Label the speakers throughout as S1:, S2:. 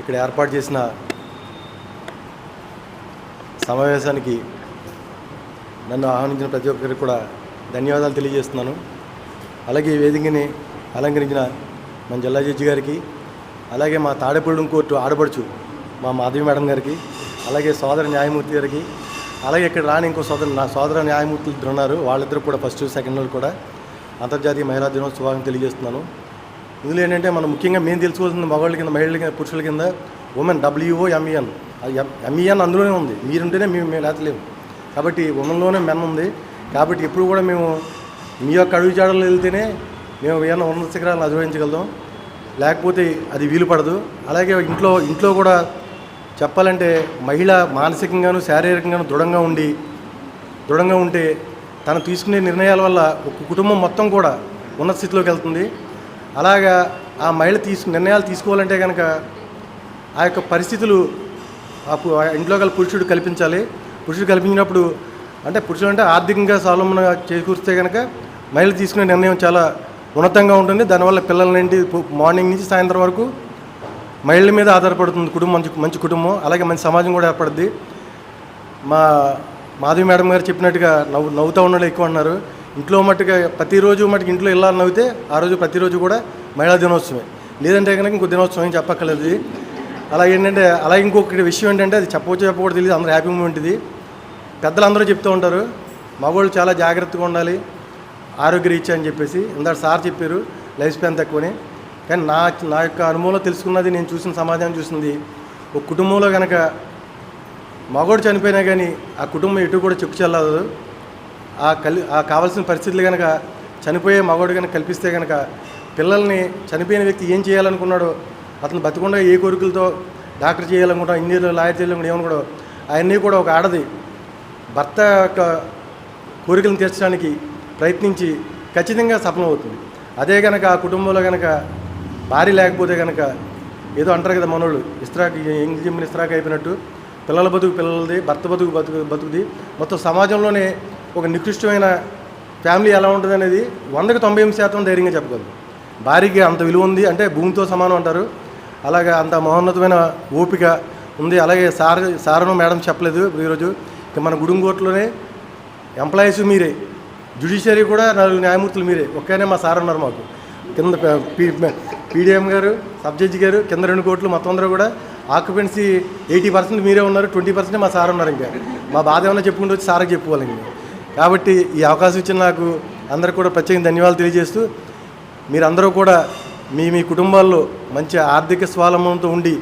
S1: ఇక్కడ ఏర్పాటు చేసిన సమావేశానికి నన్ను ఆహ్వానించిన ప్రతి ఒక్కరికి కూడా ధన్యవాదాలు తెలియజేస్తున్నాను. అలాగే ఈ వేదికని అలంకరించిన మన జిల్లా జడ్జి గారికి అలాగే మా తాడేపల్లి కోర్టు ఆడపడుచు మా మాధవి మేడం గారికి అలాగే సోదర న్యాయమూర్తి గారికి అలాగే ఇక్కడ రాని ఇంకో సోదర నా సోదర న్యాయమూర్తులు ఇద్దరు ఉన్నారు. వాళ్ళిద్దరు కూడా ఫస్ట్ సెకండ్ వాళ్ళు కూడా అంతర్జాతీయ మహిళా దినోత్సవాన్ని తెలియజేస్తున్నాను. ఇందులో ఏంటంటే మనం ముఖ్యంగా మేము తెలుసుకోవాల్సింది మగవాళ్ళ కింద మహిళల కింద పురుషుల కింద ఉమెన్ డబ్ల్యూఓ ఎంఈఎన్ ఎంఈఎన్ అందులోనే ఉంది. మీరుంటేనే మేము మేము లేతలేము కాబట్టి ఉమెన్లోనే మెన్ ఉంది. కాబట్టి ఎప్పుడు కూడా మేము మీ యొక్క అడుగు జాడలు వెళ్తేనే మేము ఏమైనా ఉన్నత శిఖరాలను అధిరోహించగలుగుతాం. లేకపోతే అది వీలు పడదు. అలాగే ఇంట్లో ఇంట్లో కూడా చెప్పాలంటే మహిళ మానసికంగాను శారీరకంగాను దృఢంగా ఉండి దృఢంగా ఉంటే తను తీసుకునే నిర్ణయాల వల్ల ఒక కుటుంబం మొత్తం కూడా ఉన్నత స్థితిలోకి వెళ్తుంది. అలాగా ఆ మహిళ తీసు నిర్ణయాలు తీసుకోవాలంటే కనుక ఆ యొక్క పరిస్థితులు ఆ పు- ఆ ఇంట్లో గల పురుషుడు కల్పించాలి. పురుషుడు కల్పించినప్పుడు అంటే పురుషుడు అంటే ఆర్థికంగా స్వావలంబన చేకూరిస్తే కనుక మహిళ తీసుకునే నిర్ణయం చాలా ఉన్నతంగా ఉంటుంది. దానివల్ల పిల్లల నుండి మార్నింగ్ నుంచి సాయంత్రం వరకు మహిళల మీద ఆధారపడుతుంది కుటుంబం మంచి మంచి కుటుంబం. అలాగే మంచి సమాజం కూడా ఏర్పడుద్ది. మా మాధవి మేడం గారు చెప్పినట్టుగా నవ్వు నవ్వుతూ ఉండడం ఎక్కువ అన్నారు. ఇంట్లో మట్టుగా ప్రతిరోజు మటుకు ఇంట్లో వెళ్ళాలని నవ్వితే ఆ రోజు ప్రతిరోజు కూడా మహిళా దినోత్సవమే. లేదంటే కనుక ఇంకో దినోత్సవం ఏం చెప్పక్కర్లేదు. అలా ఏంటంటే అలా ఇంకొక విషయం ఏంటంటే అది చెప్పవచ్చు చెప్పకూడదు తెలియదు. అందరూ హ్యాపీ మూమెంట్ ఇది పెద్దలందరూ చెప్తూ ఉంటారు. మగవాళ్ళు చాలా జాగ్రత్తగా ఉండాలి. ఆరోగ్యరీత్యా అని చెప్పేసి. ఇందాక సార్ చెప్పారు లైఫ్ స్పాన్ తక్కువని. కానీ నా నా యొక్క అనుభవంలో తెలుసుకున్నది నేను చూసిన సమాజం చూసింది ఒక కుటుంబంలో కనుక మగవాడు చనిపోయినా కానీ ఆ కుటుంబం ఎటు కూడా చెక్కు చెల్లదు. ఆ కలి ఆ కావాల్సిన పరిస్థితులు కనుక చనిపోయే మగవాడు కనుక కల్పిస్తే కనుక పిల్లల్ని చనిపోయిన వ్యక్తి ఏం చేయాలనుకున్నాడో అతను బతికుండా ఏ కోరికలతో డాక్టర్ చేయాలనుకుంటా ఇంజనీర్ లాయర్ చేయాలనుకుంటా ఏమనుకోడో అవన్నీ కూడా ఒక ఆడది భర్త యొక్క కోరికలను తీర్చడానికి ప్రయత్నించి ఖచ్చితంగా సఫలమవుతుంది. అదే కనుక ఆ కుటుంబంలో కనుక భార్య లేకపోతే కనుక ఏదో అంటారు కదా మనోళ్ళు ఇస్త్రాక్ ఇంగ్లీష్ జిమ్ ఇస్త్రాక్ అయిపోయినట్టు పిల్లల బతుకు పిల్లలది భర్త బతుకు బతుకు బతుకుది. మొత్తం సమాజంలోనే ఒక నికృష్టమైన ఫ్యామిలీ ఎలా ఉంటుంది అనేది వందకు తొంభై ఎనిమిది శాతం ధైర్యంగా చెప్పగలరు భార్యకి అంత విలువ ఉంది అంటే భూమితో సమానం అంటారు. అలాగే అంత మహోన్నతమైన ఓపిక ఉంది. అలాగే సార్ సారను మేడం చెప్పలేదు ఈరోజు. మన గుడుంగోట్లోనే ఎంప్లాయీస్ మీరే. జ్యుడిషియరీ కూడా నాలుగు న్యాయమూర్తులు మీరే. ఒక్కనే మా సార్ ఉన్నారు మాకు. కింద పీడిఎం గారు సబ్ జడ్జి గారు కింద రెండు కోట్లు మొత్తం అందరూ కూడా ఆక్యుపెన్సీ ఎయిటీ పర్సెంట్ మీరే ఉన్నారు. ట్వంటీ పర్సెంట్ మా సార్ ఉన్నారు ఇంకా. మా బాధ ఏమైనా చెప్పుకుంటూ వచ్చి సార్కి చెప్పుకోవాలి ఇంకా. కాబట్టి ఈ అవకాశం ఇచ్చిన నాకు అందరికి కూడా ప్రత్యేక ధన్యవాదాలు తెలియజేస్తూ మీరందరూ కూడా మీ మీ కుటుంబాల్లో మంచి ఆర్థిక స్వావలంబనంతో ఉండి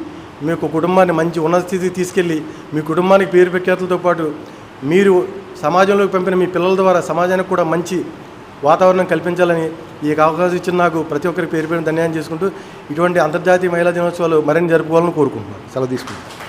S1: మీ యొక్క కుటుంబాన్ని మంచి ఉన్నత స్థితికి తీసుకెళ్ళి మీ కుటుంబానికి పేరు ప్రఖ్యాతులతో పాటు మీరు సమాజంలోకి పంపిన మీ పిల్లల ద్వారా సమాజానికి కూడా మంచి వాతావరణం కల్పించాలని ఈ అవకాశం ఇచ్చిన నాకు ప్రతి ఒక్కరికి పేరు పేరు ధన్యవాదం చేసుకుంటూ ఇటువంటి అంతర్జాతీయ మహిళా దినోత్సవాలు మరిన్ని జరుపుకోవాలని కోరుకుంటున్నాను. సెలవు తీసుకుంటాను